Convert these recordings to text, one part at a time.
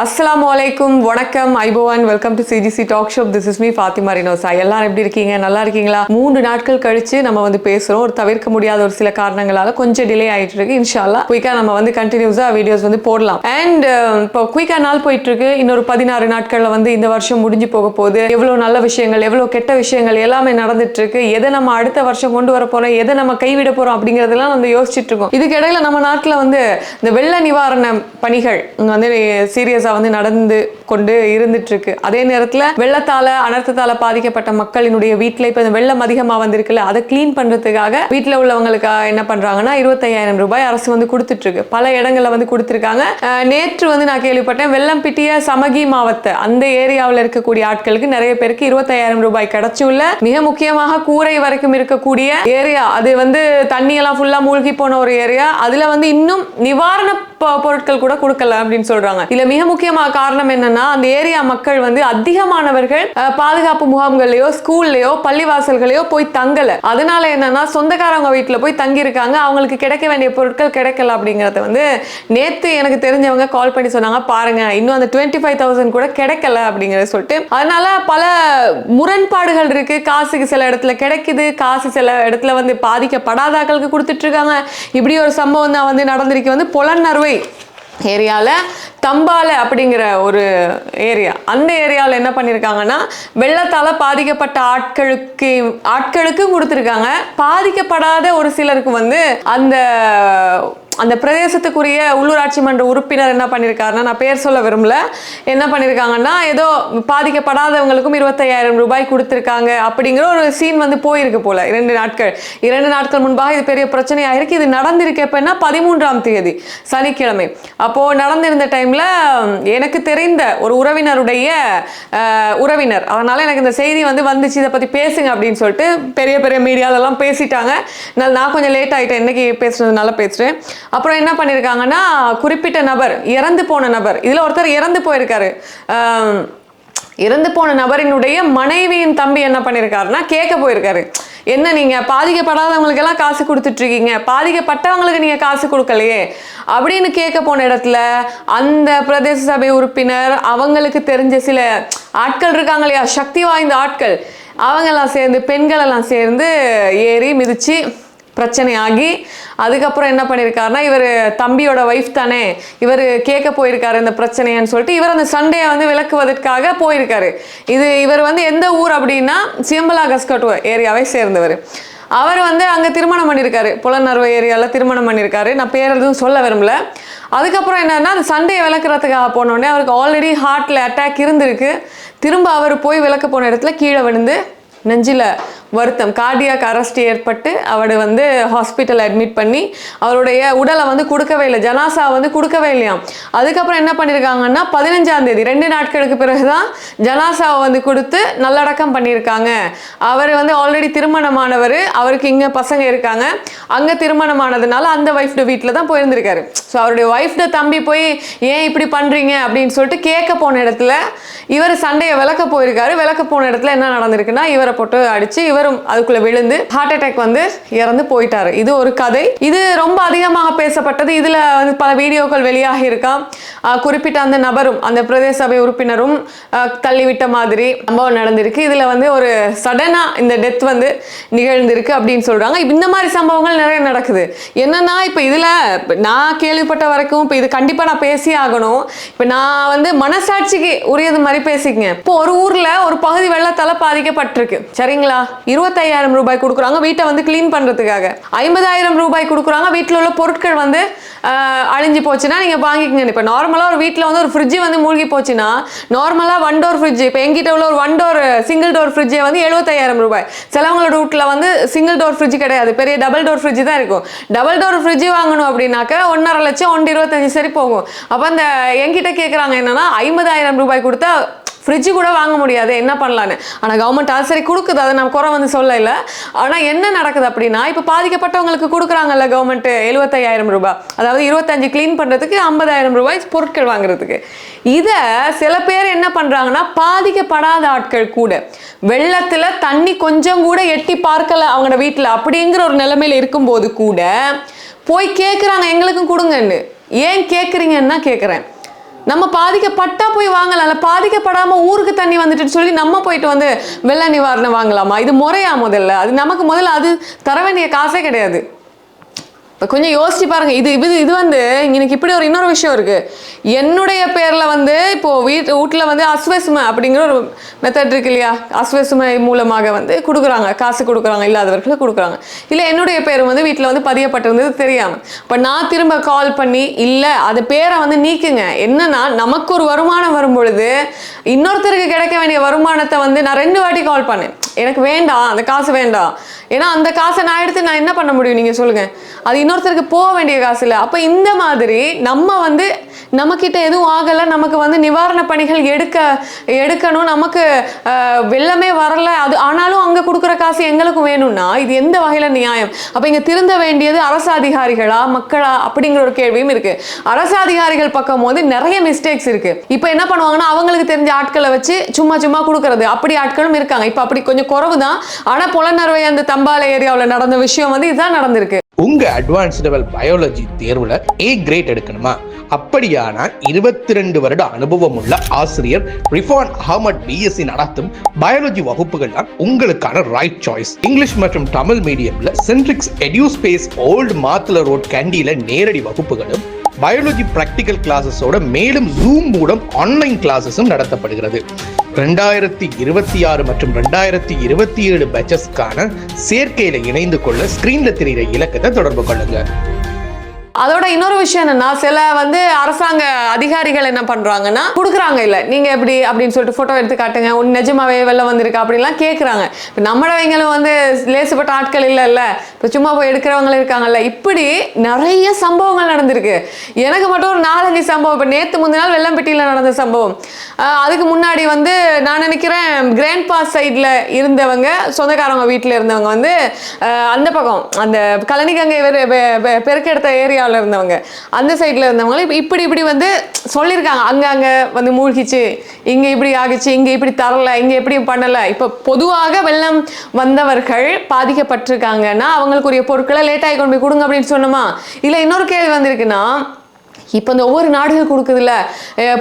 அஸ்ஸலாமு அலைக்கும் வணக்கம் ஐபோவான் welcome to CGC talk show this is me Fathima Rinosa எல்லாரும் எப்படி இருக்கீங்க? நல்லா இருக்கீங்களா? மூன்று நாட்கள் கழிச்சு நம்ம வந்து பேசுறோம். ஒரு தவிர்க்க முடியாத ஒரு சில காரணங்களால கொஞ்சம் டிலே ஆயிட்டு இருக்கு. இன்ஷால்லா குயிக்கா நம்ம வந்து கண்டினியூஸா வீடியோஸ் வந்து போடலாம். அண்ட் um, இப்போ குயிக்கா நாள் போயிட்டு இருக்கு. இன்னொரு பதினாறு நாட்கள்ல வந்து இந்த வருஷம் முடிஞ்சு போக போகுது. எவ்வளவு நல்ல விஷயங்கள் எவ்வளவு கெட்ட விஷயங்கள் எல்லாமே நடந்துட்டு இருக்கு. எதை நம்ம அடுத்த வருஷம் கொண்டு வர போறோம்? எதை நம்ம கைவிட போறோம்? அப்படிங்கறதெல்லாம் வந்து யோசிச்சுட்டு இருக்கோம். இதுக்கு இடையில நம்ம நாட்டுல வந்து இந்த வெள்ள நிவாரண பணிகள் வந்து சீரியஸ் வந்து நடந்து கொண்டு இருந்துட்டு இருக்கு அதே நேரத்தில் வெள்ளத்தால் அனர்த்தத்தால பாதிக்கப்பட்ட மக்களினுடைய வீட்டில் இப்போ இந்த வெள்ளம் அதிகமாக வந்திருக்குல்ல அதை க்ளீன் பண்ணுறதுக்காக வீட்டில் உள்ளவங்களுக்கு என்ன பண்றாங்கன்னா இருபத்தையாயிரம் ரூபாய் அரசு வந்து கொடுத்துட்ருக்கு பல இடங்களில் வந்து கொடுத்துருக்காங்க. நேற்று வந்து நான் கேள்விப்பட்டேன் வெள்ளம் பிட்டிய சமகி மாவத்தை அந்த ஏரியாவில் இருக்கக்கூடிய ஆட்களுக்கு நிறைய பேருக்கு இருபத்தையாயிரம் ரூபாய் கிடைச்சுள்ள மிக முக்கியமாக கூரை வரைக்கும் இருக்கக்கூடிய ஏரியா. அது வந்து தண்ணி எல்லாம் ஃபுல்லா மூழ்கி போன ஒரு ஏரியா. அதுல வந்து இன்னும் நிவாரண பொருட்கள் கூட கொடுக்கல அப்படின்னு சொல்றாங்க. இதுல மிக முக்கியமான காரணம் என்னன்னா அந்த ஏரியா மக்கள் வந்து அதிகமானவர்கள் பாதுகாப்பு முகாம்கள்லயோ ஸ்கூல்லயோ பள்ளிவாசல்களையோ போய் தங்கல. அதனால என்னன்னா சொந்தக்காரவங்க வீட்டுல போய் தங்கி இருக்காங்க அவங்களுக்கு கிடைக்க வேண்டிய பொருட்கள் கிடைக்கல அப்படிங்கறத வந்து நேத்து எனக்கு தெரிஞ்சவங்க கால் பண்ணி சொன்னாங்க. பாருங்க இன்னும் அந்த டுவெண்ட்டி ஃபைவ் தௌசண்ட் கூட கிடைக்கல அப்படிங்கறத சொல்லிட்டு. அதனால பல முரண்பாடுகள் இருக்கு. காசுக்கு சில இடத்துல கிடைக்குது. காசு சில இடத்துல வந்து பாதிக்கப்படாதாக்களுக்கு கொடுத்துட்டு இருக்காங்க. இப்படி ஒரு சம்பவம் தான் வந்து நடந்திருக்கு. வந்து புலனறுவை ஏரியாவில் தம்பால அப்படிங்கிற ஒரு ஏரியா. அந்த ஏரியாவில் என்ன பண்ணியிருக்காங்கன்னா வெள்ளத்தால் பாதிக்கப்பட்ட ஆட்களுக்கு ஆட்களுக்கும் கொடுத்துருக்காங்க. பாதிக்கப்படாத ஒரு சிலருக்கு வந்து அந்த அந்த பிரதேசத்துக்குரிய உள்ளூராட்சி மன்ற உறுப்பினர் என்ன பண்ணியிருக்காருன்னா நான் பேர் சொல்ல விரும்பல. என்ன பண்ணியிருக்காங்கன்னா ஏதோ பாதிக்கப்படாதவங்களுக்கும் இருபத்தையாயிரம் ரூபாய் கொடுத்துருக்காங்க அப்படிங்கிற ஒரு சீன் வந்து போயிருக்கு போல. இரண்டு நாட்கள். இரண்டு நாட்கள் முன்பாக இது பெரிய பிரச்சனையாக இருக்கு இது நடந்திருக்கு எப்பன்னா பதிமூன்றாம் தேதி சனிக்கிழமை. அப்போது நடந்திருந்த டைமில் எனக்கு தெரிந்த ஒரு உறவினருடைய உறவினர். அதனால் எனக்கு இந்த செய்தி வந்து வந்துச்சு இதை பற்றி பேசுங்க அப்படின்னு சொல்லிட்டு பெரிய பெரிய மீடியாலெல்லாம் பேசிட்டாங்க. நான் நான் கொஞ்சம் லேட் ஆகிட்டேன் இன்னைக்கு பேசுனதுனால பேசுகிறேன் அப்புறம் என்ன பண்ணியிருக்காங்கன்னா குறிப்பிட்ட நபர் இறந்து போன நபர் இதில் ஒருத்தர் இறந்து போயிருக்காரு. இறந்து போன நபரினுடைய மனைவியின் தம்பி என்ன பண்ணியிருக்காருன்னா கேட்க போயிருக்காரு. என்ன நீங்க பாதிக்கப்படாதவங்களுக்கெல்லாம் காசு கொடுத்துட்டு இருக்கீங்க பாதிக்கப்பட்டவங்களுக்கு நீங்க காசு கொடுக்கலையே? அப்படின்னு கேட்க போன இடத்துல அந்த பிரதேச சபை உறுப்பினர் அவங்களுக்கு தெரிஞ்ச சில ஆட்கள் இருக்காங்க இல்லையா சக்தி வாய்ந்த ஆட்கள் அவங்கெல்லாம் சேர்ந்து பெண்களெல்லாம் சேர்ந்து ஏறி மிதிச்சு பிரச்சனை ஆகி அதுக்கப்புறம் என்ன பண்ணியிருக்காருன்னா இவர் தம்பியோட ஒய்ஃப் தானே இவர் கேட்க போயிருக்காரு இந்த பிரச்சனைன்னு சொல்லிட்டு இவர் அந்த சண்டையை வந்து விளக்குவதற்காக போயிருக்காரு. இது இவர் வந்து எந்த ஊர் அப்படின்னா சியம்பலா கஸ்கட்டுவ ஏரியாவை சேர்ந்தவர். அவர் வந்து அங்கே திருமணம் பண்ணியிருக்காரு புலநர்வ ஏரியாவில் திருமணம் பண்ணியிருக்காரு நான் பேர் எதுவும் சொல்ல விரும்பல. அதுக்கப்புறம் என்னன்னா அந்த சண்டையை விளக்குறதுக்காக போனோடனே அவருக்கு ஆல்ரெடி ஹார்ட்டில் அட்டாக் இருந்திருக்கு. திரும்ப அவர் போய் விளக்க போன இடத்துல கீழே விழுந்து நெஞ்சில் வருத்தம். கார்டியாக் அரெஸ்ட் ஏற்பட்டு அவரை வந்து ஹாஸ்பிட்டல் அட்மிட் பண்ணி அவருடைய உடலை வந்து கொடுக்கவே இல்லை. ஜனாசா வந்து கொடுக்கவே இல்லையாம். அதுக்கப்புறம் என்ன பண்ணியிருக்காங்கன்னா பதினஞ்சாம் தேதி ரெண்டு நாட்களுக்கு பிறகு தான் ஜனாசாவை வந்து கொடுத்து நல்லடக்கம் பண்ணியிருக்காங்க. அவர் வந்து ஆல்ரெடி திருமணமானவர். அவருக்கு இங்கே பசங்க இருக்காங்க. அங்கே திருமணமானதுனால அந்த ஒய்ஃப்ட வீட்டில் தான் போயிருந்திருக்காரு. ஸோ அவருடைய ஒய்ஃப்ட தம்பி போய் ஏன் இப்படி பண்ணுறீங்க அப்படின்னு சொல்லிட்டு கேட்க போன இடத்துல இவர் சண்டையை விளக்க போயிருக்காரு. விளக்க போன இடத்துல என்ன நடந்திருக்குன்னா இவரை போட்டு அடிச்சு இவரும் அதுக்குள்ள விழுந்து ஹார்ட் அட்டாக் வந்து இறந்து போயிட்டாரு. இது ஒரு கதை. இது ரொம்ப அதிகமாக பேசப்பட்டது. இதுல வந்து பல வீடியோக்கள் வெளியாகி இருக்கா குறிப்பிட்ட அந்த நபரும் அந்த பிரதேச சபை உறுப்பினரும் தள்ளிவிட்ட மாதிரி சம்பவம் நடந்திருக்கு. இதுல வந்து ஒரு சடனா இந்த டெத் வந்து நிகழ்ந்திருக்கு அப்படின்னு சொல்றாங்க. இந்த மாதிரி சம்பவங்கள் நிறைய நடக்குது. என்னன்னா இப்போ இதுல நான் கேள்விப்பட்ட வரைக்கும் இப்போ இது கண்டிப்பா நான் பேசி ஆகணும். இப்போ நான் வந்து மனசாட்சிக்கு உரியது மாதிரி பேசிக்கங்க. இப்போ ஒரு ஊர்ல ஒரு பகுதி வெள்ளத்தால பாதிக்கப்பட்டிருக்கு. சரிங்களா? இருபத்தையாயிரம் ரூபாய் கொடுக்குறாங்க வீட்டை வந்து க்ளீன் பண்றதுக்காக. ஐம்பதாயிரம் ரூபாய் கொடுக்குறாங்க வீட்டில் உள்ள பொருட்கள் வந்து அழிஞ்சு போச்சுன்னா நீங்க வாங்கிக்கங்க. இப்போ நார்மலா ஒரு வீட்டில் வந்து ஒரு ஃப்ரிட்ஜ் வந்து மூழ்கி போச்சுன்னா நார்மலா ஒன் டோர் ஃப்ரிட்ஜ் இப்போ எங்கிட்ட உள்ள ஒரு ஒன் டோர் சிங்கிள் டோர் ஃப்ரிட்ஜே வந்து எழுபத்தாயிரம் ரூபாய். சிலவங்களோட வீட்டில் வந்து சிங்கிள் டோர் ஃப்ரிட்ஜ் கிடையாது. பெரிய டபுள் டோர் ஃப்ரிட்ஜ் தான் இருக்கும். டபுள் டோர் ஃப்ரிட்ஜ் வாங்கணும் அப்படின்னாக்க ஒன்றரை லட்சம் ஒன்று இருபத்தஞ்சு சரி போகும். அப்போ அந்த என்கிட்ட கேட்குறாங்க என்னன்னா ஐம்பதாயிரம் ரூபாய் கொடுத்தா ஃப்ரிட்ஜு கூட வாங்க முடியாது. என்ன பண்ணலான்னு? ஆனால் கவர்மெண்ட் அது சரி கொடுக்குது. அதை நான் குறை வந்து சொல்லலை. ஆனால் என்ன நடக்குது அப்படின்னா இப்போ பாதிக்கப்பட்டவங்களுக்கு கொடுக்குறாங்கல்ல கவர்மெண்ட்டு எழுபத்தையாயிரம் ரூபாய். அதாவது இருபத்தஞ்சு க்ளீன் பண்ணுறதுக்கு ஐம்பதாயிரம் ரூபாய் பொருட்கள் வாங்குறதுக்கு. இதை சில பேர் என்ன பண்ணுறாங்கன்னா பாதிக்கப்படாத ஆட்கள் கூட. வெள்ளத்தில் தண்ணி கொஞ்சம் கூட எட்டி பார்க்கல அவங்களோட வீட்டில். அப்படிங்கிற ஒரு நிலைமையில இருக்கும்போது கூட போய் கேட்குறாங்க எங்களுக்கும் கொடுங்கன்னு. ஏன் கேட்குறீங்கன்னு தான் கேட்குறேன் நம்ம பாதிக்கப்பட்டா போய் வாங்கலாம்ல. பாதிக்கப்படாம ஊருக்கு தண்ணி வந்துட்டுன்னு சொல்லி நம்ம போயிட்டு வந்து வெள்ள நிவாரணம் வாங்கலாமா? இது முறையா முதல்ல. அது நமக்கு முதல்ல அது தர வேண்டிய காசே கிடையாது. கொஞ்சம் யோசிச்சு பாருங்க. இது இது இது வந்து எனக்கு இப்படி ஒரு இன்னொரு விஷயம் இருக்கு. என்னுடைய பேர்ல வந்து இப்போ வீட்டு வீட்டில் வந்து அஸ்வசுமை அப்படிங்கிற ஒரு மெத்தட் இருக்கு இல்லையா? அஸ்வசுமை மூலமாக வந்து கொடுக்குறாங்க. காசு கொடுக்குறாங்க இல்லாதவர்களுக்கு கொடுக்குறாங்க. இல்லை என்னுடைய பேர் வந்து வீட்டில் வந்து பதியப்பட்டிருந்தது தெரியாமல் இப்போ நான் திரும்ப கால் பண்ணி இல்லை அது பேரை வந்து நீக்குங்க. என்னன்னா நமக்கு ஒரு வருமானம் வரும் பொழுது இன்னொருத்தருக்கு கிடைக்க வேண்டிய வருமானத்தை வந்து நான் ரெண்டு வாட்டி கால் பண்ணேன். எனக்கு வேண்டாம் அந்த காசு வேண்டாம். ஏன்னா அந்த காசை நான் எடுத்து நான் என்ன பண்ண முடியும்? நீங்கள் சொல்லுங்கள் அது இன்னொருத்தருக்கு போக வேண்டிய காசு இல்லை. அப்போ இந்த மாதிரி நம்ம வந்து நம்மக்கிட்ட எதுவும் ஆகலை. நமக்கு வந்து நிவாரண பணிகள் எடுக்க எடுக்கணும். நமக்கு வெள்ளமே வரல. அது ஆனால் அங்கே கொடுக்குற காசு எங்களுக்கும் வேணும்னா இது எந்த வகையில் நியாயம்? அப்போ இங்கே திருந்த வேண்டியது அரசு அதிகாரிகளா மக்களா அப்படிங்கிற ஒரு கேள்வியும் இருக்கு. அரசு அதிகாரிகள் பக்கம் போது நிறைய மிஸ்டேக்ஸ் இருக்கு. இப்போ என்ன பண்ணுவாங்கன்னா அவங்களுக்கு தெரிஞ்ச ஆட்களை வச்சு சும்மா சும்மா கொடுக்கறது. அப்படி ஆட்களும் இருக்காங்க. இப்போ அப்படி கொஞ்சம் குறவு தான் ஆனால் புலனறுவை அந்த தம்பாலை ஏரியாவில் நடந்த விஷயம் வந்து இதுதான் நடந்திருக்கு. உங்க அட்வான்ஸ் லெவல் பயாலஜி தேர்வுல ஏ கிரேட் எடுக்கணுமா? அப்படியானால் இருபத்தி ரெண்டு வருட அனுபவம் உள்ள ஆசிரியர் ரிஃபான் அகமட் பிஎஸ்சி நடத்தும் பயாலஜி வகுப்புகள் தான் உங்களுக்கான ரைட் சாய்ஸ் இங்கிலீஷ் மற்றும் தமிழ் மீடியம்ல சென்ட்ரிக்ஸ் எடியூஸ்பேஸ் ஓல்டு மாத்துல ரோட் கேண்டியில நேரடி வகுப்புகளும் பயாலஜி பிராக்டிக்கல் கிளாஸஸோட மேலும் ஜூம் மூலம் ஆன்லைன் கிளாஸஸும் நடத்தப்படுகிறது. ரெண்டாயிரத்தி இருபத்தி ஆறு மற்றும் ரெண்டாயிரத்தி இருபத்தி ஏழு பேச்சஸ்க்கான சேர்க்கையில இணைந்து கொள்ள ஸ்கிரீன்ல தெரிகிற இலக்கத்தை தொடர்பு கொள்ளுங்க. அதோட இன்னொரு விஷயம் என்னன்னா சில வந்து அரசாங்க அதிகாரிகள் என்ன பண்றாங்கன்னா கொடுக்குறாங்க இல்ல நீங்க எப்படி? அப்படின்னு சொல்லிட்டு போட்டோ எடுத்து காட்டுங்க. உன் நிஜமாவே வெளில வந்திருக்கு? அப்படின்லாம் கேட்குறாங்க இப்போ நம்மளவங்களும் வந்து லேசுப்பட்ட ஆட்கள் இல்லை இல்லை. இப்போ சும்மா போய் எடுக்கிறவங்களும் இருக்காங்கல்ல. இப்படி நிறைய சம்பவங்கள் நடந்திருக்கு. எனக்கு மட்டும் ஒரு நாலஞ்சு சம்பவம். இப்போ நேற்று முந்தின நாள் வெள்ளம்பட்டியில் நடந்த சம்பவம். அதுக்கு முன்னாடி வந்து நான் நினைக்கிறேன் கிராண்ட் பாஸ் சைடில் இருந்தவங்க சொந்தக்காரவங்க வீட்டில் இருந்தவங்க வந்து அந்த பக்கம் அந்த கழனிகங்கை வெறு- வெ- வெ- பெருக்கெடுத்த ஏரியாவில் இருந்தவங்க. அந்த சைடில் இருந்தவங்களும் இப்படி இப்படி வந்து சொல்லியிருக்காங்க. அங்கே அங்கே வந்து மூழ்கிச்சு இங்கே இப்படி ஆகிச்சு இங்கே இப்படி தரலை இங்கே இப்படி பண்ணலை. இப்போ பொதுவாக வெள்ளம் வந்தவர்கள் பாதிக்கப்பட்டிருக்காங்கன்னா அவங்களுக்குரிய பொருட்களை லேட்டாகி கொண்டு போய் கொடுங்க அப்படின்னு சொன்னோமா? இல்லை இன்னொரு கேள்வி வந்திருக்குன்னா இப்போ இந்த ஒவ்வொரு நாடுகள் கொடுக்குதுல்ல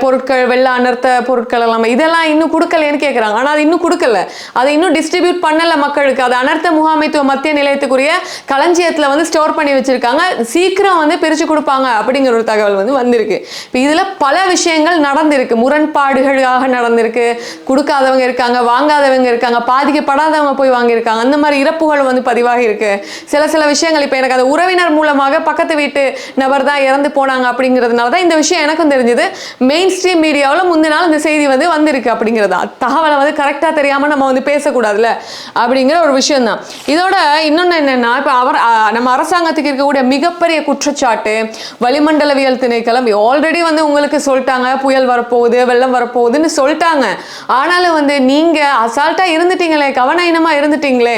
பொருட்கள் வெள்ள அனர்த்த பொருட்கள் எல்லாமே இதெல்லாம் இன்னும் கொடுக்கலன்னு கேட்குறாங்க ஆனால் அது இன்னும் கொடுக்கல. அதை இன்னும் டிஸ்ட்ரிபியூட் பண்ணல மக்களுக்கு. அது அனர்த்த முகாமைத்துவ மத்திய நிலையத்துக்குரிய களஞ்சியத்தில் வந்து ஸ்டோர் பண்ணி வச்சிருக்காங்க. சீக்கிரம் வந்து பிரித்து கொடுப்பாங்க அப்படிங்கிற ஒரு தகவல் வந்து வந்திருக்கு. இப்போ இதில் பல விஷயங்கள் நடந்திருக்கு. முரண்பாடுகளாக நடந்திருக்கு. கொடுக்காதவங்க இருக்காங்க வாங்காதவங்க இருக்காங்க பாதிக்கப்படாதவங்க போய் வாங்கியிருக்காங்க. அந்த மாதிரி இறப்புகள் வந்து பதிவாகி இருக்கு. சில சில விஷயங்கள் இப்போ எனக்கு அது உறவினர் மூலமாக பக்கத்து வீட்டு நபர் தான் இறந்து போனாங்க அப்படிங்கிறதுனால தான் இந்த விஷயம் எனக்கும் தெரிஞ்சது. மெயின் ஸ்ட்ரீம் மீடியாவில் முந்தின நாள் இந்த செய்தி வந்து வந்திருக்கு அப்படிங்கிறது. தான் தகவலை வந்து கரெக்டாக தெரியாமல் நம்ம வந்து பேசக்கூடாதுல்ல? அப்படிங்கிற ஒரு விஷயம் தான் இதோட இன்னொன்று என்னென்னா இப்போ அவர் நம்ம அரசாங்கத்துக்கு இருக்கக்கூடிய மிகப்பெரிய குற்றச்சாட்டு வளிமண்டலவியல் திணைக்களம் ஆல்ரெடி வந்து உங்களுக்கு சொல்லிட்டாங்க புயல் வரப்போகுது வெள்ளம் வரப்போகுதுன்னு சொல்லிட்டாங்க. ஆனாலும் வந்து நீங்கள் அசால்ட்டாக இருந்துட்டீங்களே கவனஈனமாக இருந்துட்டீங்களே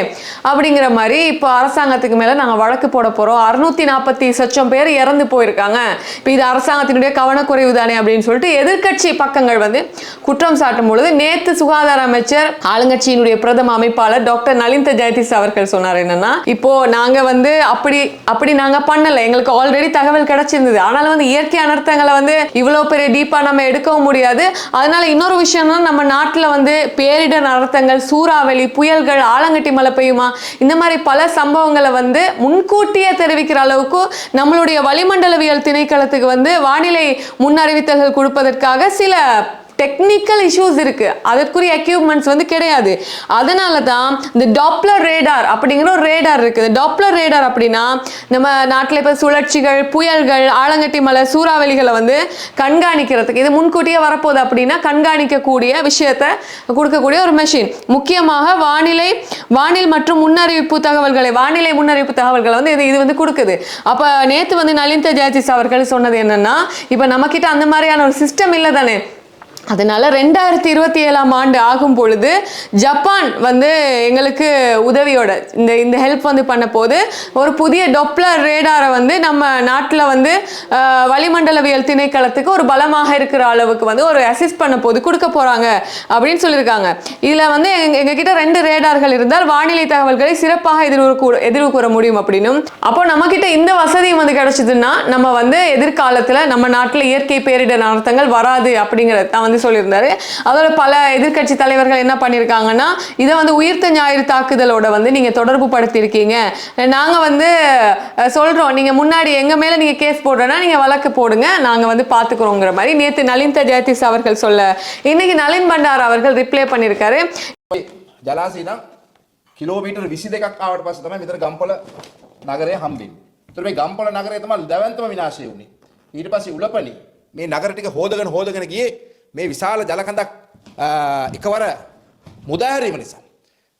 அப்படிங்கிற மாதிரி இப்போ அரசாங்கத்துக்கு மேலே நாங்கள் வழக்கு போட போகிறோம் அறுநூத்தி நாற்பத்தி சச்சம் பேர் இறந்து போயிருக்காங்க. இப்போ இது அரசாங்கத்தினுடைய கவனக்குறைவு தானே அப்படின்னு சொல்லிட்டு எதிர்கட்சி பக்கங்கள் வந்து குற்றம் சாட்டும் பொழுது நேத்து சுகாதார அமைச்சர் ஆளுங்கட்சியினுடைய பிரதம அமைப்பாளர் டாக்டர் நலிந்த ஜெயதீஸ் அவர்கள் சொன்னார் என்னன்னா இப்போ நாங்க வந்து அப்படி அப்படி நாங்க பண்ணல. எங்களுக்கு ஆல்ரெடி தகவல் கிடைச்சிருந்தது. ஆனாலும் வந்து இயற்கை அனர்த்தங்களை வந்து இவ்வளவு பெரிய டீப்பா நம்ம எடுக்கவும் முடியாது. அதனால இன்னொரு விஷயம்னா நம்ம நாட்டுல வந்து பேரிடர் அனர்த்தங்கள் சூறாவளி புயல்கள் ஆலங்கட்டி மழை பெய்யுமா? இந்த மாதிரி பல சம்பவங்களை வந்து முன்கூட்டியே தெரிவிக்கிற அளவுக்கு நம்மளுடைய வளிமண்டலவியல் திணைக்களத்துக்கு வந்து வானிலை முன்னறிவித்தல்கள் கொடுப்பதற்காக சில டெக்னிக்கல் இஷ்யூஸ் இருக்கு. அதற்குரிய எக்யூப்மெண்ட்ஸ் வந்து கிடையாது. அதனால தான் இந்த டாப்ளர் ரேடார் அப்படிங்கிற ஒரு ரேடார் இருக்குது டாப்ளர் ரேடார் அப்படின்னா நம்ம நாட்டில் இப்போ சுழற்சிகள் புயல்கள் ஆலங்கட்டி மலை சூறாவளிகளை வந்து கண்காணிக்கிறதுக்கு இது முன்கூட்டியே வரப்போகுது அப்படின்னா கண்காணிக்கக்கூடிய விஷயத்தை கொடுக்கக்கூடிய ஒரு மெஷின் முக்கியமாக வானிலை வானில் மற்றும் முன்னறிவிப்பு தகவல்களை வானிலை முன்னறிவிப்பு தகவல்களை வந்து இது இது வந்து கொடுக்குது. அப்போ நேற்று வந்து நலிந்த ஜெயதிஸ் அவர்கள் சொன்னது என்னன்னா இப்போ நம்மக்கிட்ட அந்த மாதிரியான ஒரு சிஸ்டம் இல்லை தானே அதனால ரெண்டாயிரத்தி இருபத்தி ஏழாம் ஆண்டு ஆகும் பொழுது ஜப்பான் வந்து எங்களுக்கு உதவியோட இந்த இந்த ஹெல்ப் வந்து பண்ண போது ஒரு புதிய டொப்ளர் ரேடாரை வந்து நம்ம நாட்டில் வந்து வளிமண்டலவியல் திணைக்களத்துக்கு ஒரு பலமாக இருக்கிற அளவுக்கு வந்து ஒரு அசிஸ்ட் பண்ண போது கொடுக்க போகிறாங்க அப்படின்னு சொல்லியிருக்காங்க. இதில் வந்து எங்கள் எங்ககிட்ட ரெண்டு ரேடார்கள் இருந்தால் வானிலை தகவல்களை சிறப்பாக எதிர்வு கூற எதிர்வு கூற முடியும் அப்படின்னும். அப்போ நம்மக்கிட்ட இந்த வசதியும் வந்து கிடைச்சதுன்னா நம்ம வந்து எதிர்காலத்தில் நம்ம நாட்டில் இயற்கை பேரிடர் அனர்த்தங்கள் வராது அப்படிங்கிறத வந்து வந்து சொல்லியிருந்தாரு அதோட பல எதிர்க்கட்சி தலைவர்கள் என்ன பண்ணியிருக்காங்கன்னா இதை வந்து உயிர்த்த ஞாயிறு தாக்குதலோட வந்து நீங்க தொடர்பு படுத்தியிருக்கீங்க நாங்க வந்து அஹ், சொல்றோம் நீங்க முன்னாடி எங்க மேல நீங்க கேஸ் போடுறேன்னா நீங்க வழக்கு போடுங்க நாங்க வந்து பாத்துக்கிறோங்கிற மாதிரி நேத்து நலின் ஜெயதீஸ் அவர்கள் சொல்ல இன்னைக்கு நளின் பண்டார் அவர்கள் ரிப்ளை பண்ணியிருக்காரு ජලාසය නම් කිලෝමීටර් විසි දෙකක් ආවට පස්ස තමයි මෙතර ගම්පොල නගරය හම්බෙන් තුර මේ ගම්පොල නගරය තම දැවන්තම විනාශය වුණේ ඊට පස්සේ උලපනි මේ නගර ටික හෝදගෙන හෝදගෙන ගියේ මේ විශාල ජලකඳක් ආ, එකවර මුදාහැරීම නිසා.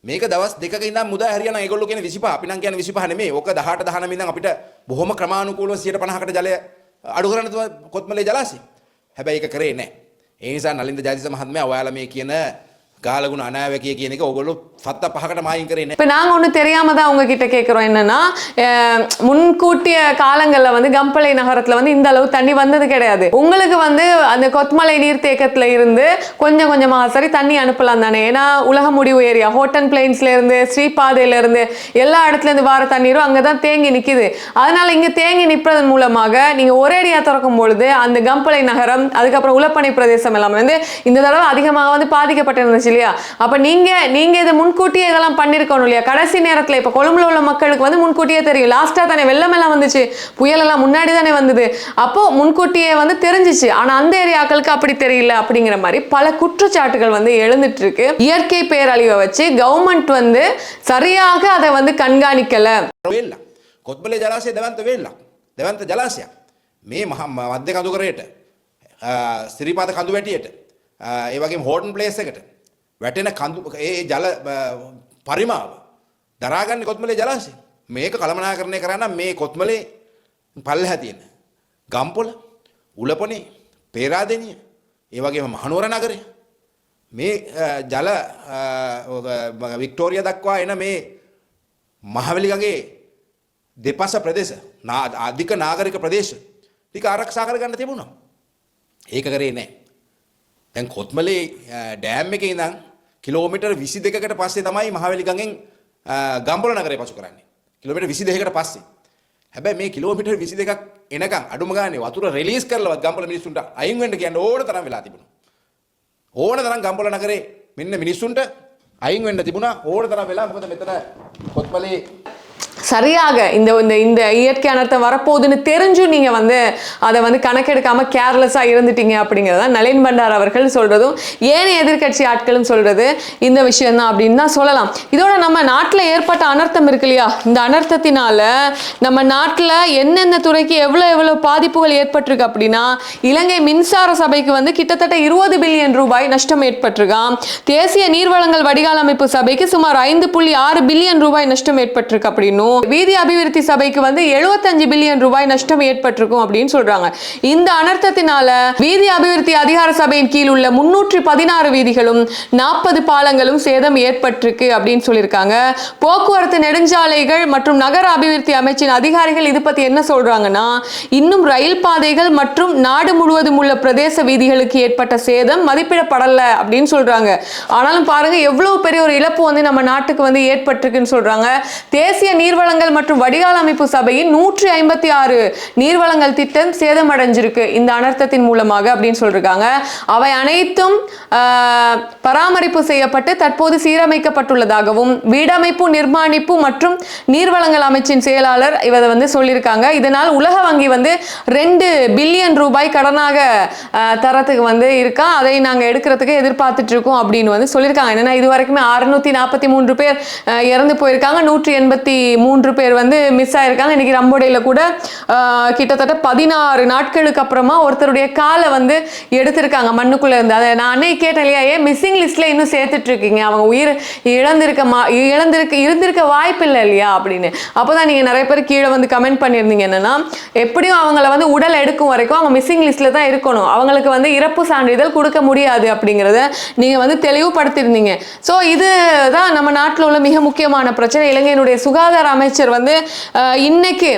මේක දවස් දෙකක ඉඳන් මුදා හැරියන ඒගොල්ලෝ කියන 25 අපි නම් කියන්නේ 25 නෙමෙයි. ඕක 18 19 ඉඳන් අපිට බොහොම ක්‍රමානුකූලව 150කට ජලය අඩු කරන්න තමයි කොත්මලේ ජලාශය. හැබැයි ඒක කරේ නැහැ. ඒ නිසා නලින්ද ජයතිස මහත්මයා ඔයාලා මේ කියන ගාලගුණ අනාවැකිය කියන එක ඕගොල්ලෝ சத்த பகடம் ஆகிக்கிறேன் இப்போ நாங்கள் ஒன்றும் தெரியாம தான் உங்ககிட்ட கேட்குறோம் என்னன்னா முன்கூட்டிய காலங்களில் வந்து கம்பளை நகரத்தில் வந்து இந்த அளவு தண்ணி வந்தது கிடையாது. உங்களுக்கு வந்து அந்த கொத்மலை நீர்த்தேக்கத்தில் இருந்து கொஞ்சம் கொஞ்சமாக சரி தண்ணி அனுப்பலாம் தானே. ஏன்னா உலக முடிவு ஏரியா. ஹோட்டன் பிளைன்ஸ்லேருந்து ஸ்ரீபாதையிலேருந்து எல்லா இடத்துலேருந்து வார தண்ணீரும் அங்கே தான் தேங்கி நிற்கிது அதனால் இங்கே தேங்கி நிற்பதன் மூலமாக நீங்கள் ஒரேடியாக திறக்கும் பொழுது அந்த கம்பளை நகரம் அதுக்கப்புறம் உலப்பனை பிரதேசம் எல்லாம் வந்து இந்த தடவை அதிகமாக வந்து பாதிக்கப்பட்டிருந்துச்சு இல்லையா? அப்போ நீங்கள் நீங்கள் இதை முன் முன்கூட்டியே இதெல்லாம் பண்ணிருக்கணும் இல்லையா கடைசி நேரத்துல இப்ப கொழும்புல உள்ள மக்களுக்கு வந்து முன்கூட்டியே தெரியும் லாஸ்டா தானே வெள்ளம் எல்லாம் வந்துச்சு புயல் எல்லாம் முன்னாடி தானே வந்தது அப்போ முன்கூட்டியே வந்து தெரிஞ்சிச்சு ஆனா அந்த ஏரியாக்களுக்கு அப்படி தெரியல அப்படிங்கிற மாதிரி பல குற்றச்சாட்டுகள் வந்து எழுந்துட்டு இருக்கு இயற்கை பேரழிவை வச்சு கவர்மெண்ட் வந்து சரியாக அதை வந்து கண்காணிக்கல වෙල්ලා කොත්බලේ ජලාශය දෙවන්ත වෙල්ලා දෙවන්ත ජලාශයක් මේ මහ මධ්‍ය කඳුකරයට සිරිපාත කඳු වැටියට ඒ වගේ හෝටන් ප්ලේස් එකට වැටෙන කඳු ඒ ජල අ, පරිමාව දරාගන්න කොත්මලේ ජලාශය මේක කළමනාකරණය කරන්න මේ කොත්මලේ පල්ල හැතියෙන ගම්පොල උලපොනේ පේරාදනිය ඒ වගේම මහනුවර නගරය මේ අ, ජල අ, ඔක, වික්ටෝරිය දක්වා එන මේ මහවැලිගගේ දෙපස ප්‍රදේශ නා- අධික නාගරික ප්‍රදේශ ටික ආරක්ෂා කරගන්න තිබුණා. ඒක කරේ නෑ. දැන් කොත්මලේ ඩෑම් එක ඉඳන් කිලෝමිටර් විසි දෙකට පස්සේ තමයි මහවැලිගගෙන් ගම්පොල නගරය පසු කරන්නේ. කිලෝමිට විසි දෙකට පස්සේ. හැබැයි මේ කිලෝමිටර් විසි දෙකක් එනකම් අඩුම ගානේ වතුර රිලීස් කරලවත් ගම්පොල මිනිස්සුන්ට අයින් වෙන්න කියන්න ඕන තරම් වෙලා තිබුණා. ඕන තරම් ගම්පොල නගරේ මෙන්න මිනිස්සුන්ට අයින් වෙන්න තිබුණා ඕන තරම් වෙලා මොකද මෙතන කොත්මලේ சரியாக இந்த இந்த இந்த இயற்கை அனர்த்தம் வரப்போகுதுன்னு தெரிஞ்சும் நீங்க வந்து அதை வந்து கணக்கெடுக்காம கேர்லெஸ்ஸா இருந்துட்டீங்க அப்படிங்கிறத நளின் பண்டார் அவர்கள் சொல்றதும் ஏனைய எதிர்க்கட்சி ஆட்களும் சொல்றது இந்த விஷயம் தான் அப்படின்னு தான் சொல்லலாம். இதோட நம்ம நாட்டில் ஏற்பட்ட அனர்த்தம் இருக்கு இல்லையா? இந்த அனர்த்தத்தினால நம்ம நாட்டில் என்னென்ன துறைக்கு எவ்வளோ எவ்வளோ பாதிப்புகள் ஏற்பட்டிருக்கு அப்படின்னா இலங்கை மின்சார சபைக்கு வந்து கிட்டத்தட்ட இருபது பில்லியன் ரூபாய் நஷ்டம் ஏற்பட்டிருக்கான் தேசிய நீர்வளங்கள் வடிகால் அமைப்பு சபைக்கு சுமார் ஐந்து புள்ளி ஆறு பில்லியன் ரூபாய் நஷ்டம் ஏற்பட்டிருக்கு அப்படின்னும் வீதி அபிவிருத்தி சபைக்கு வந்து 75 பில்லியன் ரூபாய் நஷ்டம் ஏற்பட்டிருக்கும் அப்படின்னு சொல்றாங்க. இந்த அனர்த்தத்தினால வீதி அபிவிருத்தி அதிகார சபையின் கீழ் உள்ள முன்னூற்றி பதினாறு வீதிகளும் நாற்பது பாலங்களும் சேதம் ஏற்பட்டிருக்கு அப்படின்னு சொல்லியிருக்காங்க. போக்குவரத்து நெடுஞ்சாலைகள் மற்றும் நகர அபிவிருத்தி அமைச்சின் அதிகாரிகள் இது பத்தி என்ன சொல்றாங்கன்னா இன்னும் ரயில் பாதைகள் மற்றும் நாடு முழுவதும் உள்ள பிரதேச வீதிகளுக்கு ஏற்பட்ட சேதம் மதிப்பிடப்படல அப்படின்னு சொல்றாங்க. ஆனாலும் பாருங்க எவ்வளவு பெரிய ஒரு இழப்பு வந்து நம்ம நாட்டுக்கு வந்து ஏற்பட்டிருக்குன்னு சொல்றாங்க. தேசிய நீர்வளங்கள் மற்றும் வடிகால் அமைப்பு சபையின் நூற்றி ஐம்பத்தி ஆறு நீர்வளங்கள் திட்டம் சேதமடைஞ்சிருக்கு. இந்த அனர்த்தத்தின் மூலமாக அப்படின்னு சொல்லியிருக்காங்க அவை அனைத்தும் பராமரிப்பு செய்யப்பட்டு தற்போது சீரமைக்கப்பட்டுள்ளதாகவும் வீடமைப்பு நிர்மாணிப்பு மற்றும் நீர்வளங்கள் அமைச்சின் செயலாளர் இவரை வந்து சொல்லியிருக்காங்க இதனால் உலக வங்கி வந்து ரெண்டு பில்லியன் ரூபாய் கடனாக தரத்துக்கு வந்து இருக்கா. அதை நாங்கள் எடுக்கிறதுக்கு எதிர்பார்த்துட்டு இருக்கோம் அப்படின்னு வந்து சொல்லியிருக்காங்க என்னன்னா இது வரைக்குமே அறுநூத்தி நாற்பத்தி மூன்று பேர் இறந்து போயிருக்காங்க. நூற்றி எண்பத்தி மூணு மூன்று பேர் வந்து மிஸ் ஆயிருக்காங்க. இன்னைக்கு ரம்போடையில் கூட கிட்டத்தட்ட பதினாறு நாட்களுக்கு அப்புறமா ஒருத்தருடைய காலை வந்து எடுத்திருக்காங்க மண்ணுக்குள்ள இருந்து. அதை நான் அன்னைக்கு கேட்டேன் இல்லையா ஏன் மிஸ்ஸிங் லிஸ்ட்ல இன்னும் சேர்த்துட்டு இருக்கீங்க அவங்க உயிர் இழந்திருக்க மா இழந்திருக்க இருந்திருக்க வாய்ப்பு இல்லை இல்லையா? அப்படின்னு. அப்போதான் நீங்க நிறைய பேர் கீழே வந்து கமெண்ட் பண்ணியிருந்தீங்க. என்னன்னா எப்படியும் அவங்கள வந்து உடல் எடுக்கும் வரைக்கும் அவங்க மிஸ்ஸிங் லிஸ்ட்ல தான் இருக்கணும். அவங்களுக்கு வந்து இறப்பு சான்றிதழ் கொடுக்க முடியாது அப்படிங்கிறத நீங்க வந்து தெளிவுபடுத்தியிருந்தீங்க. ஸோ இதுதான் நம்ம நாட்டில் உள்ள மிக முக்கியமான பிரச்சனை. இலங்கையினுடைய சுகாதார அமைச்சர் வந்து இன்னைக்கு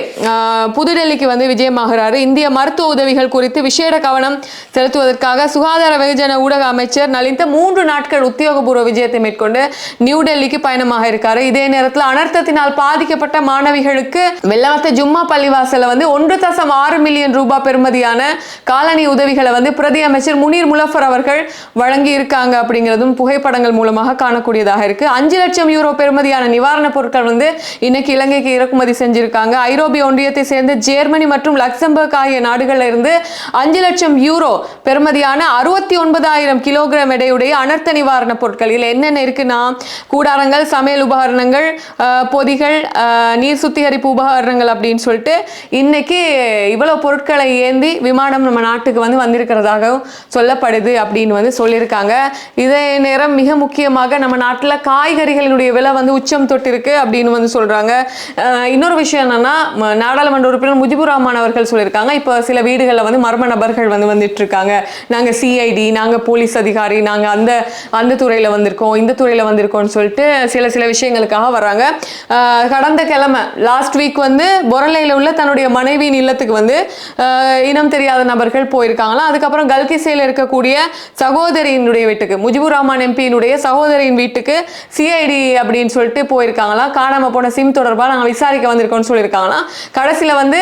புதுடெல்லிக்கு வந்து விஜயமாகிறாரு. இந்திய மருத்துவ உதவிகள் குறித்து விசேட கவனம் செலுத்துவதற்காக சுகாதார வெகுஜன ஊடக அமைச்சர் நலிந்த மூன்று நாட்கள் உத்தியோகபூர்வ விஜயத்தை மேற்கொண்டு நியூ டெல்லிக்கு பயணமாக இருக்காரு. இதே நேரத்தில் அனர்த்தத்தினால் பாதிக்கப்பட்ட மாணவிகளுக்கு வெள்ளவத்த ஜும்மா பள்ளிவாசல வந்து ஒன்று தசம் ஆறு மில்லியன் ரூபாய் பெறுமதியான காலனி உதவிகளை வந்து பிரதி அமைச்சர் முனீர் முலஃபர் அவர்கள் வழங்கி இருக்காங்க அப்படிங்கிறதும் புகைப்படங்கள் மூலமாக காணக்கூடியதாக இருக்கு. அஞ்சு லட்சம் யூரோ பெறுமதியான நிவாரணப் பொருட்கள் வந்து இன்னைக்கு இலங்கைக்கு இறக்குமதி செஞ்சிருக்காங்க. ஐரோப்பிய ஒன்றியத்தை சேர்ந்த ஜெர்மனி மற்றும் லக்சம்பர்க் ஆகிய நாடுகளில் இருந்து அஞ்சு லட்சம் யூரோ பெறுமதியான அறுபத்தி ஒன்பதாயிரம் கிலோகிராம் எடையுடைய அனர்த்த நிவாரணப் பொருட்கள். இதில் என்னென்ன இருக்குன்னா கூடாரங்கள் சமையல் உபகரணங்கள் பொதிகள் நீர் சுத்திகரிப்பு உபகரணங்கள் அப்படின்னு சொல்லிட்டு இன்னைக்கு இவ்வளோ பொருட்களை ஏந்தி விமானம் நம்ம நாட்டுக்கு வந்து வந்திருக்கிறதாகவும் சொல்லப்படுது அப்படின்னு வந்து சொல்லியிருக்காங்க. இதே நேரம் மிக முக்கியமாக நம்ம நாட்டில் காய்கறிகளினுடைய விலை வந்து உச்சம் தொட்டிருக்கு அப்படின்னு வந்து சொல்கிறாங்க இன்னொரு விஷயம் என்னன்னா நாடாளுமன்ற உறுப்பினர் முஜிபுர் ரஹ்மான் அவர்கள் சொல்லியிருக்காங்க. இப்போ சில வீடுகளில் வந்து மர்ம நபர்கள் வந்து வந்துட்டு இருக்காங்க நாங்க சிஐடி நாங்க போலீஸ் அதிகாரி நாங்க அந்த அந்த துறையில் வந்திருக்கோம் இந்த துறையில் வந்திருக்கோம்னு சொல்லிட்டு சில சில விஷயங்களுக்காக வர்றாங்க. கடந்த கிழமை லாஸ்ட் வீக் வந்து பொரலையில் உள்ள தன்னுடைய மனைவியின் இல்லத்துக்கு வந்து இனம் தெரியாத நபர்கள் போயிருக்காங்களாம். அதுக்கப்புறம் கல்கிசையில் இருக்கக்கூடிய சகோதரியினுடைய வீட்டுக்கு முஜிபுர் ரஹ்மான் எம்பியினுடைய சகோதரியின் வீட்டுக்கு சிஐடி அப்படின்னு சொல்லிட்டு போயிருக்காங்களாம். காணாமல் போன சிம் தொடர்பாக நாங்கள் விசாரிக்க வந்திருக்கோம்னு சொல்லியிருக்காங்கன்னா கடைசியில் வந்து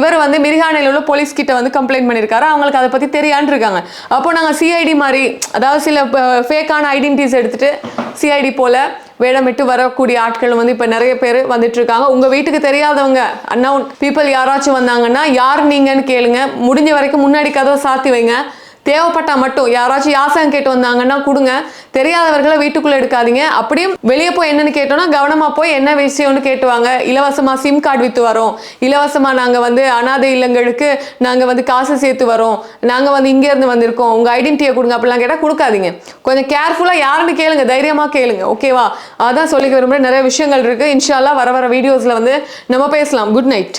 இவர் வந்து மிரிகானையில் உள்ள போலீஸ் கிட்ட வந்து கம்ப்ளைண்ட் பண்ணியிருக்காரு. அவங்களுக்கு அதை பற்றி தெரியான்னு இருக்காங்க. அப்போ நாங்கள் சிஐடி மாதிரி அதாவது சில ஃபேக்கான ஐடென்டிட்டிஸ் எடுத்துட்டு சிஐடி போல வேடமிட்டு வரக்கூடிய ஆட்கள் வந்து இப்போ நிறைய பேர் வந்துட்டு இருக்காங்க உங்கள் வீட்டுக்கு தெரியாதவங்க அன்னவுன் பீப்புள் யாராச்சும் வந்தாங்கன்னா யார் நீங்கன்னு கேளுங்க. முடிஞ்ச வரைக்கும் முன்னாடி கதவை சாத்தி வைங்க. தேவைப்பட்டா மட்டும். யாராச்சும் யாசகம் கேட்டு வந்தாங்கன்னா கொடுங்க. தெரியாதவர்களை வீட்டுக்குள்ள எடுக்காதீங்க. அப்படியும் வெளியே போய் என்னன்னு கேட்டோம்னா கவனமா போய் என்ன விஷயம்னு கேட்டுவாங்க. இலவசமா சிம் கார்டு வித்து வரோம். இலவசமா நாங்க வந்து அனாதை இல்லங்களுக்கு நாங்க வந்து காசு சேர்த்து வரோம். நாங்க வந்து இங்க இருந்து வந்திருக்கோம். உங்க ஐடென்டிட்டியை கொடுங்க. அப்படிலாம் கேட்டா கொடுக்காதீங்க. கொஞ்சம் கேர்ஃபுல்லா யாருன்னு கேளுங்க. தைரியமா கேளுங்க. ஓகேவா அதான் சொல்லிக்க விரும்புறேன். நிறைய விஷயங்கள் இருக்கு. இன்ஷால்லா வர வர வீடியோஸ்ல வந்து நம்ம பேசலாம். Good night